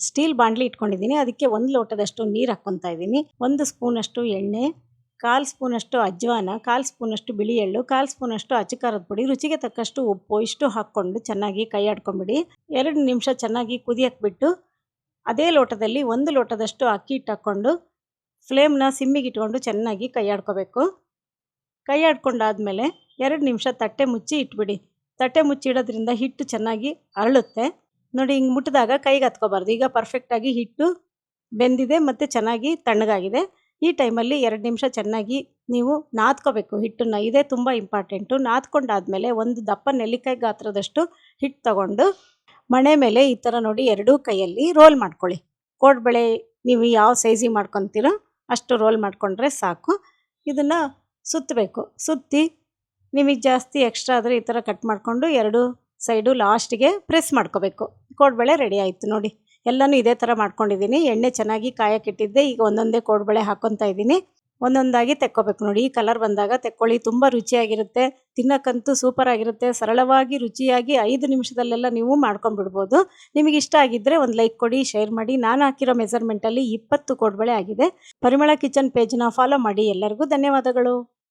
Steel ಬಾಂಡ್ಲಿ ಇಟ್ಕೊಂಡಿದ್ದೀನಿ. ಅದಕ್ಕೆ ಒಂದು ಲೋಟದಷ್ಟು ನೀರು ಹಾಕ್ಕೊತಾ ಇದ್ದೀನಿ. ಒಂದು ಸ್ಪೂನಷ್ಟು ಎಣ್ಣೆ, ಕಾಲು ಸ್ಪೂನಷ್ಟು ಅಜ್ವಾನ, ಕಾಲು ಸ್ಪೂನಷ್ಟು ಬಿಳಿ ಎಳ್ಳು ಕಾಲು ಸ್ಪೂನಷ್ಟು ಅಚ್ಚಕಾರದ ಪುಡಿ, ರುಚಿಗೆ ತಕ್ಕಷ್ಟು ಉಪ್ಪು ಇಷ್ಟು ಹಾಕ್ಕೊಂಡು ಚೆನ್ನಾಗಿ ಕೈ ಆಡ್ಕೊಂಬಿಡಿ. ಎರಡು ನಿಮಿಷ ಚೆನ್ನಾಗಿ ಕುದಿಯಕ್ಕೆ ಅದೇ ಲೋಟದಲ್ಲಿ ಒಂದು ಲೋಟದಷ್ಟು ಅಕ್ಕಿ ಹಿಟ್ಟು ಹಾಕ್ಕೊಂಡು ಫ್ಲೇಮ್ನ ಸಿಮ್ಮಿಗೆ ಇಟ್ಕೊಂಡು ಚೆನ್ನಾಗಿ ಕೈ ಆಡ್ಕೋಬೇಕು. ಕೈ ಆಡ್ಕೊಂಡಾದ್ಮೇಲೆ ಎರಡು ನಿಮಿಷ ತಟ್ಟೆ ಮುಚ್ಚಿ ಇಟ್ಬಿಡಿ. ತಟ್ಟೆ ಮುಚ್ಚಿಡೋದ್ರಿಂದ ಹಿಟ್ಟು ಚೆನ್ನಾಗಿ ಅರಳುತ್ತೆ. ನೋಡಿ ಹಿಂಗೆ ಮುಟ್ಟಿದಾಗ ಕೈಗೆ ಹತ್ಕೋಬಾರ್ದು. ಈಗ ಪರ್ಫೆಕ್ಟಾಗಿ ಹಿಟ್ಟು ಬೆಂದಿದೆ ಮತ್ತು ಚೆನ್ನಾಗಿ ತಣ್ಣಗಾಗಿದೆ. ಈ ಟೈಮಲ್ಲಿ ಎರಡು ನಿಮಿಷ ಚೆನ್ನಾಗಿ ನೀವು ನಾದ್ಕೋಬೇಕು ಹಿಟ್ಟನ್ನು. ಇದೇ ತುಂಬ ಇಂಪಾರ್ಟೆಂಟು ನಾದ್ಕೊಂಡಾದಮೇಲೆ ಒಂದು ದಪ್ಪ ನೆಲ್ಲಿಕಾಯಿ ಗಾತ್ರದಷ್ಟು ಹಿಟ್ಟು ತಗೊಂಡು ಮಣೆ ಮೇಲೆ ಈ ಥರ ನೋಡಿ ಎರಡೂ ಕೈಯಲ್ಲಿ ರೋಲ್ ಮಾಡ್ಕೊಳ್ಳಿ. ಕೋಡ್ಬಳೆ ನೀವು ಯಾವ ಸೈಜಿಗೆ ಮಾಡ್ಕೊತೀರೋ ಅಷ್ಟು ರೋಲ್ ಮಾಡಿಕೊಂಡ್ರೆ ಸಾಕು. ಇದನ್ನು ಸುತ್ತಬೇಕು ಸುತ್ತಿ ನಿಮಗೆ ಜಾಸ್ತಿ ಎಕ್ಸ್ಟ್ರಾ ಆದರೆ ಈ ಥರ ಕಟ್ ಮಾಡಿಕೊಂಡು ಎರಡು ಸೈಡು ಲಾಸ್ಟಿಗೆ ಪ್ರೆಸ್ ಮಾಡ್ಕೋಬೇಕು. ಕೋಡ್ಬಳೆ ರೆಡಿ ಆಯಿತು ನೋಡಿ. ಎಲ್ಲನೂ ಇದೇ ಥರ ಮಾಡ್ಕೊಂಡಿದ್ದೀನಿ. ಎಣ್ಣೆ ಚೆನ್ನಾಗಿ ಕಾಯಕ್ಕಿಟ್ಟಿದ್ದೆ ಈಗ ಒಂದೊಂದೇ ಕೋಡ್ಬಳೆ ಹಾಕ್ಕೊತಾ ಇದ್ದೀನಿ. ಒಂದೊಂದಾಗಿ ತೆಕ್ಕೋಬೇಕು ನೋಡಿ. ಈ ಕಲರ್ ಬಂದಾಗ ತೆಕ್ಕೊಳ್ಳಿ. ತುಂಬ ರುಚಿಯಾಗಿರುತ್ತೆ. ತಿನ್ನಕ್ಕಂತೂ ಸೂಪರ್ ಆಗಿರುತ್ತೆ ಸರಳವಾಗಿ, ರುಚಿಯಾಗಿ ಐದು ನಿಮಿಷದಲ್ಲೆಲ್ಲ ನೀವು ಮಾಡ್ಕೊಂಡ್ಬಿಡ್ಬೋದು. ನಿಮಗೆ ಇಷ್ಟ ಆಗಿದ್ದರೆ ಒಂದು ಲೈಕ್ ಕೊಡಿ, ಶೇರ್ ಮಾಡಿ. ನಾನು ಹಾಕಿರೋ ಮೆಸರ್ಮೆಂಟಲ್ಲಿ ಇಪ್ಪತ್ತು ಕೋಡ್ಬಳೆ ಆಗಿದೆ. ಪರಿಮಳ ಕಿಚನ್ ಪೇಜ್ನ ಫಾಲೋ ಮಾಡಿ. ಎಲ್ಲರಿಗೂ ಧನ್ಯವಾದಗಳು.